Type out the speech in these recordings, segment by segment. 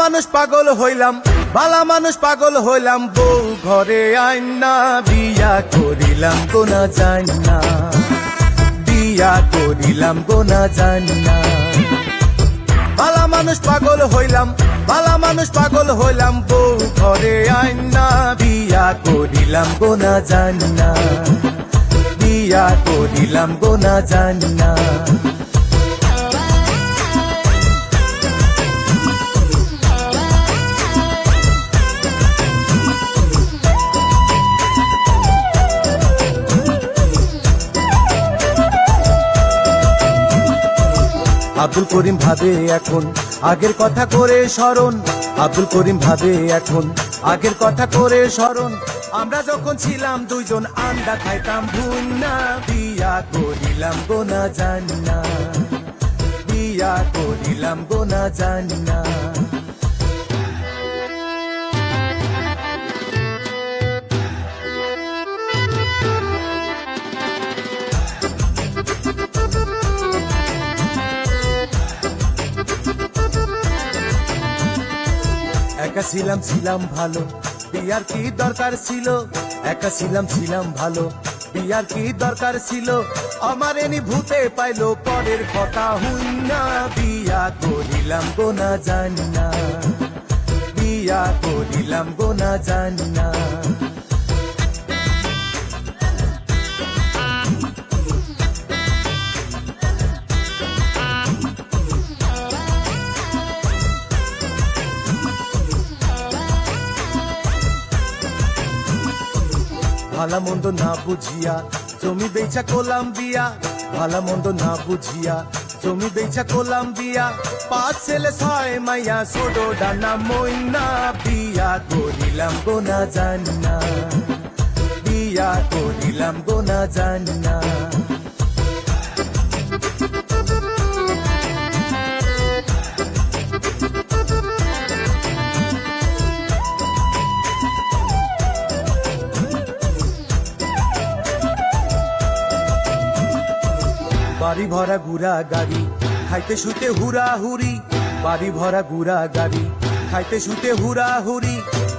মানুষ পাগল হইলাম, বালা মানুষ পাগল হইলাম, বউ ঘরে আইনা বিয়া করিলাম গোনা জানি বিয়া করিলাম গোনা জানি মানুষ পাগল হইলাম, বালা মানুষ পাগল হইলাম, বউ ঘরে আইনা বিয়া করিলাম গোনা জানি বিয়া করিলাম গোনা জানি আব্দুল করিম ভাবে এখন আগের কথা করে স্মরণ। আব্দুল করিম ভাবে এখন আগের কথা করে স্মরণ। আমরা যখন ছিলাম দুইজন আন্ডা খাইতাম ভুন্না বিয়া করিলাম গোনা জানি না। বিয়া করিলাম গোনা জানি না। একা ছিলাম ছিলাম ভালো। বিয়ার কি দরকার ছিল? একা ছিলাম ছিলাম ভালো। বিয়ার কি দরকার ছিল? আমার এনি ভূতে পাইলো, পরের কথা হুই না বিয়া করিলাম গো না জানি না। বিয়া করিলাম গো না জানি না। ভালা মন্দ না বুঝিয়া, জমি বেচা কলাম বিয়া ভালা মন্দ না বুঝিয়া, জমি বেচা কলাম বিয়া পাঁচ ছেলে ছয় মাইয়া, ছোটো ডানা মইনা। বিয়া করিলাম গোনা জানি না বিয়া করিলাম গোনা জানি না বাড়ি ভরা গুড়া গাড়ি, খাইতে শুতে হুরা হুরি বাড়ি ভরা গুড়া গাড়ি, খাইতে শুতে হুরা হুরি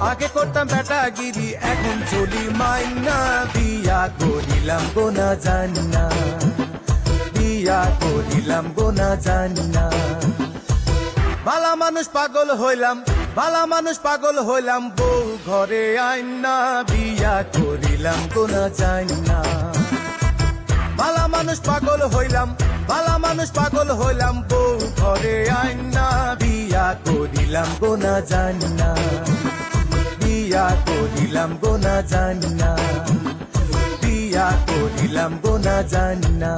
আগে করতাম বেটাগিরি এখন চলি মাইনা, বিয়া করিলাম গোনা জানি না বিয়া করিলাম গোনা জানি না বালা মানুষ পাগল হইলাম, বালা মানুষ পাগল হইলাম, বউ ঘরে আইনা, বিয়া করিলাম গোনা জানি না বালা মানুষ পাগল হইলাম, বালা মানুষ পাগল হইলাম, বউ ঘরে আইনা বিয়া করিলাম গোনা জানি না বিয়া করিলাম গোনা জানি না বিয়া করিলাম গোনা জানি না!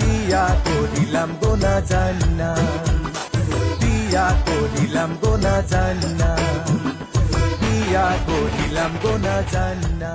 বিয়া করিলাম গোনা জানি না বিয়া করিলাম গোনা জানি না বিয়া করিলাম গোনা জানি না